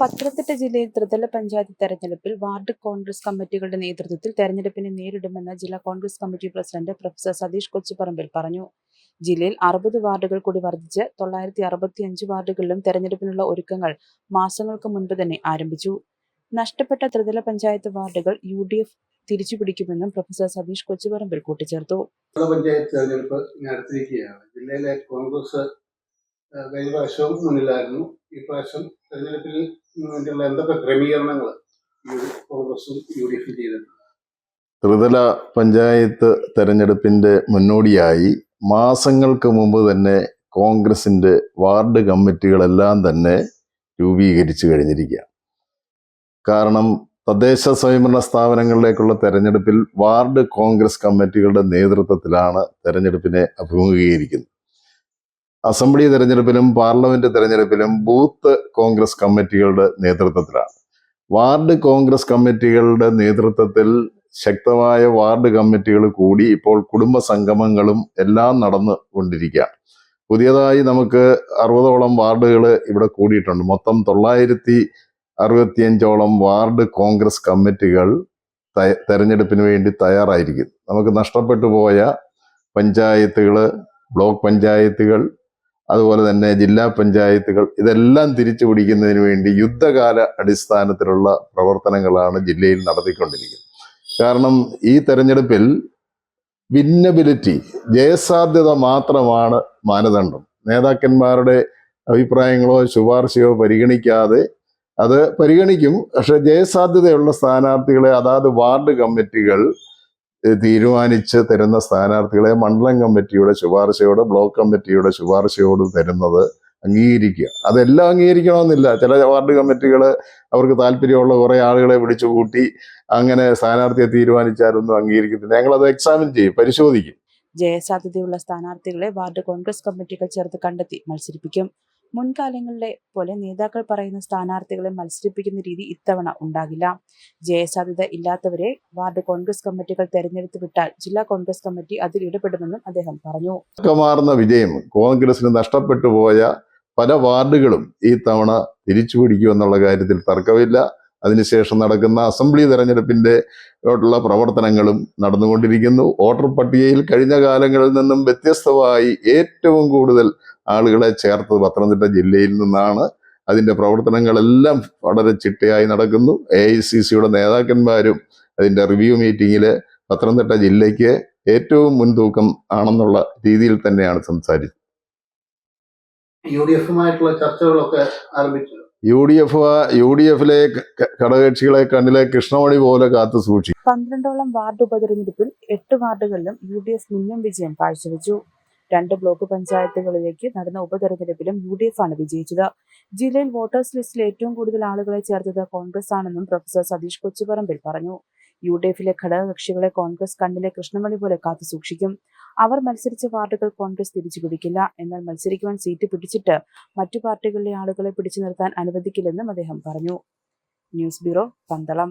പത്തനംതിട്ട ജില്ലയിൽ ത്രിതല പഞ്ചായത്ത് തെരഞ്ഞെടുപ്പിൽ വാർഡ് കോൺഗ്രസ് കമ്മിറ്റികളുടെ നേതൃത്വത്തിൽ തെരഞ്ഞെടുപ്പിനെ നേരിടുമെന്ന് ജില്ലാ Congress committee president professor Satheesh Kochuparambil പറഞ്ഞു. ജില്ലയിൽ അറുപത് വാർഡുകൾ കൂടി വർദ്ധിച്ച് തൊള്ളായിരത്തി അറുപത്തിയഞ്ച് വാർഡുകളിലും തെരഞ്ഞെടുപ്പിനുള്ള ഒരുക്കങ്ങൾ മാസങ്ങൾക്ക് മുൻപ് തന്നെ ആരംഭിച്ചു. നഷ്ടപ്പെട്ട ത്രിതല പഞ്ചായത്ത് വാർഡുകൾ യു ഡി എഫ് തിരിച്ചുപിടിക്കുമെന്നും പ്രൊഫസർ സതീഷ് കൊച്ചുപറമ്പിൽ കൂട്ടിച്ചേർത്തു. പഞ്ചായത്ത് തെരഞ്ഞെടുപ്പ് നടത്തിയിരിക്കുകയാണ് ജില്ലയിലെ കോൺഗ്രസ് കഴിഞ്ഞ പ്രാവശ്യവും മുന്നിലായിരുന്നു. ഈ പ്രാവശ്യം തെരഞ്ഞെടുപ്പിൽ വേണ്ടിയുള്ള എന്തൊക്കെ ക്രമീകരണങ്ങൾ കോൺഗ്രസും യു ഡി എഫും ചെയ്തിട്ടുണ്ട്? ത്രിതല പഞ്ചായത്ത് തെരഞ്ഞെടുപ്പിന്റെ മുന്നോടിയായി മാസങ്ങൾക്ക് മുമ്പ് തന്നെ കോൺഗ്രസിന്റെ വാർഡ് കമ്മിറ്റികളെല്ലാം തന്നെ രൂപീകരിച്ചു കഴിഞ്ഞിരിക്കുകയാണ്. കാരണം തദ്ദേശ സ്വയംഭരണ സ്ഥാപനങ്ങളിലേക്കുള്ള തെരഞ്ഞെടുപ്പിൽ വാർഡ് കോൺഗ്രസ് കമ്മിറ്റികളുടെ നേതൃത്വത്തിലാണ് തെരഞ്ഞെടുപ്പിനെ അഭിമുഖീകരിക്കുന്നത്. അസംബ്ലി തെരഞ്ഞെടുപ്പിലും പാർലമെന്റ് തെരഞ്ഞെടുപ്പിലും ബൂത്ത് കോൺഗ്രസ് കമ്മിറ്റികളുടെ നേതൃത്വത്തിലാണ്. വാർഡ് കോൺഗ്രസ് കമ്മിറ്റികളുടെ നേതൃത്വത്തിൽ ശക്തമായ വാർഡ് കമ്മിറ്റികൾ കൂടി ഇപ്പോൾ കുടുംബ സംഗമങ്ങളും എല്ലാം നടന്നു കൊണ്ടിരിക്കുകയാണ്. പുതിയതായി നമുക്ക് അറുപതോളം വാർഡുകൾ ഇവിടെ കൂടിയിട്ടുണ്ട്. മൊത്തം തൊള്ളായിരത്തി അറുപത്തിയഞ്ചോളം വാർഡ് കോൺഗ്രസ് കമ്മിറ്റികൾ തെരഞ്ഞെടുപ്പിന് വേണ്ടി തയ്യാറായിരിക്കുന്നു. നമുക്ക് നഷ്ടപ്പെട്ടു പോയ പഞ്ചായത്തുകൾ ബ്ലോക്ക് പഞ്ചായത്തുകൾ അതുപോലെ തന്നെ ജില്ലാ പഞ്ചായത്തുകൾ ഇതെല്ലാം തിരിച്ചു പിടിക്കുന്നതിന് വേണ്ടി യുദ്ധകാല അടിസ്ഥാനത്തിലുള്ള പ്രവർത്തനങ്ങളാണ് ജില്ലയിൽ നടത്തിക്കൊണ്ടിരിക്കുന്നത്. കാരണം ഈ തെരഞ്ഞെടുപ്പിൽ വിന്നബിലിറ്റി ജയസാധ്യത മാത്രമാണ് മാനദണ്ഡം. നേതാക്കന്മാരുടെ അഭിപ്രായങ്ങളോ ശുപാർശയോ പരിഗണിക്കാതെ അത് പരിഗണിക്കും. പക്ഷെ ജയസാധ്യതയുള്ള സ്ഥാനാർത്ഥികളെ അതാത് വാർഡ് കമ്മിറ്റികൾ തീരുമാനിച്ച് തരുന്ന സ്ഥാനാർത്ഥികളെ മണ്ഡലം കമ്മിറ്റിയുടെ ശുപാർശയോട് ബ്ലോക്ക് കമ്മിറ്റിയുടെ ശുപാർശയോട് തരുന്നത് അംഗീകരിക്കുക. അതെല്ലാം അംഗീകരിക്കണമെന്നില്ല. ചില വാർഡ് കമ്മിറ്റികൾ അവർക്ക് താല്പര്യമുള്ള കുറെ ആളുകളെ വിളിച്ചു കൂട്ടി അങ്ങനെ സ്ഥാനാർത്ഥിയെ തീരുമാനിച്ചാലൊന്നും അംഗീകരിക്കത്തില്ല. ഞങ്ങളത് എക്സാമിൻ ചെയ്യും പരിശോധിക്കും. ജയസാധ്യതയുള്ള സ്ഥാനാർത്ഥികളെ വാർഡ് കോൺഗ്രസ് കമ്മിറ്റികൾ ചേർത്ത് കണ്ടെത്തി മത്സരിപ്പിക്കും. മുൻകാലങ്ങളിലെ പോലെ നേതാക്കൾ പറയുന്ന സ്ഥാനാർത്ഥികളെ മത്സരിപ്പിക്കുന്ന രീതി ഇത്തവണ ഉണ്ടാകില്ല. ജയസാധ്യത ഇല്ലാത്തവരെ വാർഡ് കോൺഗ്രസ് കമ്മിറ്റികൾ തെരഞ്ഞെടുത്ത് വിട്ടാൽ ജില്ലാ കോൺഗ്രസ് കമ്മിറ്റി അതിൽ ഇടപെടുമെന്നും അദ്ദേഹം പറഞ്ഞു. വിജയം കോൺഗ്രസിന് നഷ്ടപ്പെട്ടു പോയ പല വാർഡുകളും ഈ തവണ തിരിച്ചു പിടിക്കുമെന്നുള്ള കാര്യത്തിൽ തർക്കമില്ല. അതിനുശേഷം നടക്കുന്ന അസംബ്ലി തെരഞ്ഞെടുപ്പിന്റെ ഉള്ള പ്രവർത്തനങ്ങളും നടന്നുകൊണ്ടിരിക്കുന്നു. വോട്ടർ പട്ടികയിൽ കഴിഞ്ഞ കാലങ്ങളിൽ നിന്നും വ്യത്യസ്തമായി ഏറ്റവും കൂടുതൽ ആളുകളെ ചേർത്തത് പത്തനംതിട്ട ജില്ലയിൽ നിന്നാണ്. അതിന്റെ പ്രവർത്തനങ്ങളെല്ലാം വളരെ ചിട്ടയായി നടക്കുന്നു. എ ഐ സി സിയുടെ നേതാക്കന്മാരും അതിന്റെ റിവ്യൂ മീറ്റിങ്ങിൽ പത്തനംതിട്ട ജില്ലയ്ക്ക് ഏറ്റവും മുൻതൂക്കം ആണെന്നുള്ള രീതിയിൽ തന്നെയാണ് സംസാരിച്ചത്. യു ഡി എഫുമായിട്ടുള്ള ചർച്ചകളൊക്കെ ആരംഭിച്ചു U D F U D എഫിലെ ഘടകകക്ഷികളെ കണ്ണിലെ കൃഷ്ണമണി പോലെ കാത്തു സൂക്ഷിക്കും. പന്ത്രണ്ടോളം വാർഡ് ഉപതെരഞ്ഞെടുപ്പിൽ എട്ട് വാർഡുകളിലും യു ഡി എഫ് മിന്നും വിജയം കാഴ്ചവെച്ചു. രണ്ട് ബ്ലോക്ക് പഞ്ചായത്തുകളിലേക്ക് നടന്ന ഉപതെരഞ്ഞെടുപ്പിലും യു ഡി എഫ് ആണ് വിജയിച്ചത്. ജില്ലയിൽ വോട്ടേഴ്സ് ലിസ്റ്റിൽ ഏറ്റവും കൂടുതൽ ആളുകളെ ചേർത്തത് കോൺഗ്രസ് ആണെന്നും പ്രൊഫസർ സതീഷ് കൊച്ചുപറമ്പിൽ പറഞ്ഞു. യു ഡി എഫിലെ ഘടകകക്ഷികളെ കോൺഗ്രസ് കണ്ണിലെ കൃഷ്ണമണി പോലെ കാത്തു സൂക്ഷിക്കും. അവർ മത്സരിച്ച വാർഡുകൾ കോൺഗ്രസ് തിരിച്ചു പിടിക്കില്ല. എന്നാൽ മത്സരിക്കുവാൻ സീറ്റ് പിടിച്ചിട്ട് മറ്റു പാർട്ടികളിലെ ആളുകളെ പിടിച്ചു നിർത്താൻ അനുവദിക്കില്ലെന്നും അദ്ദേഹം പറഞ്ഞു. News bureau Pandalam.